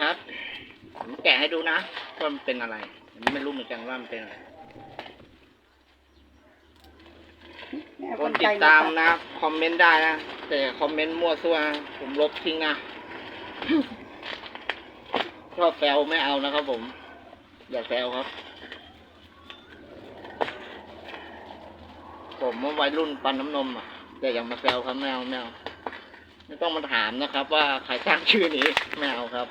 ครับ ผมแกะให้ดูนะว่ามันเป็นอะไรไม่รู้เหมือนกันว่ามันเป็นอะไรคนติดตามนะ คอมเมนต์ได้นะ แต่คอมเมนต์มั่วซั่วผมลบทิ้งนะชอบแซวไม่เอานะครับผม อย่าแซวครับ ผมว่าวัยรุ่นปันน้ำนมอะแต่อย่ามาแซวครับไม่เอาไม่เอาไม่ต้องมาถามนะครับ ว่าใครสร้างชื่อนี้ไม่เอาครับ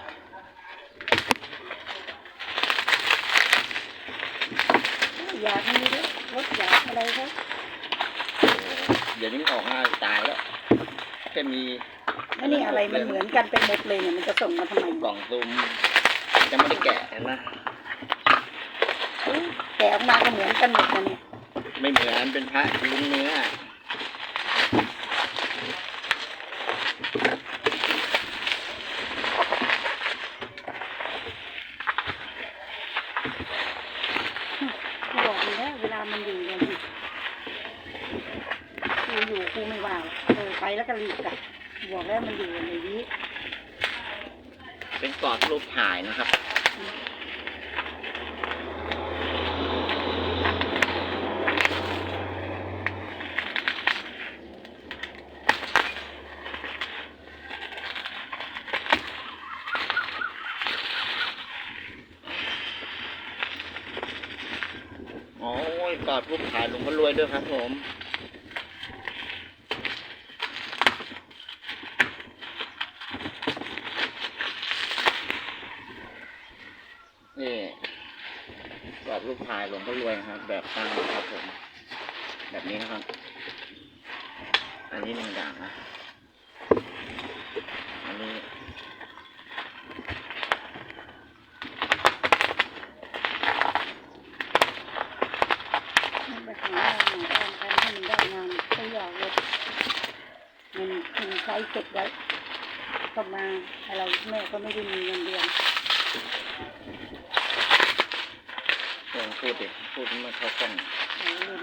อยากมีด้วยรถอยากอะไรครับเดี๋ยวนี้มันออกง่ายตายแล้วแค่มีอันนี้อะไรมันเหมือนกันไปหมดเลยเนี่ยมันจะส่งมาทำไมกล่องซูมจะไม่ได้แกะเห็นไหมแกะออกมาก็เหมือนกันหมดนะเนี่ยไม่เหมือนเป็นพระลุงเนื้อ กูบอกเลยนะเวลามันอยู่เนี่ยกูอยู่กูไม่ว่าเออไปแล้วก็รีบกลับบอกแล้วมันอยู่ในนี้เป็นกรอบรูปถ่ายนะครับโอ้ กอดรูปถ่ายหลวงพ่อรวยด้วยครับผมนี่กอบรูปถ่ายหลวงพ่อรวยครับ แบบตั้งครับผม แบบนี้นะครับ อันนี้หนึ่งอย่างนะ อันนี้ มันไปหางานหางานกันให้มันได้งานก็อยากเลยมันมัน ใช้เก็บไว้ก็มาอะไรแม่ก็ไม่ได้มีเงินเดือนลองพูดดิพูดให้มาเข้ากันอง เอาเรื่อง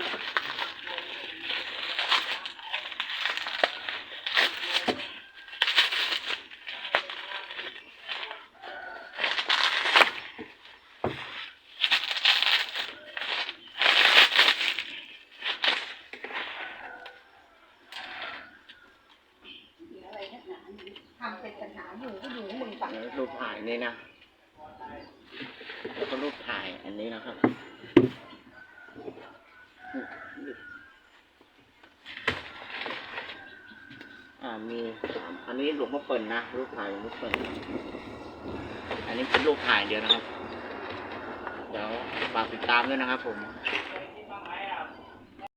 ทำเป็นปัญหาอยู่ก็ รูปถ่ายนี่นะแล้วก็รูปถ่ายอันนี้นะครับอ่ามีสามอันนี้หลวงพ่อเปิ่นนะรูปถ่ายหลวงพ่อเปิ่นอันนี้เป็นรูปถ่ายเดียวนะครับ เดี๋ยวฝากติดตามด้วยนะครับผม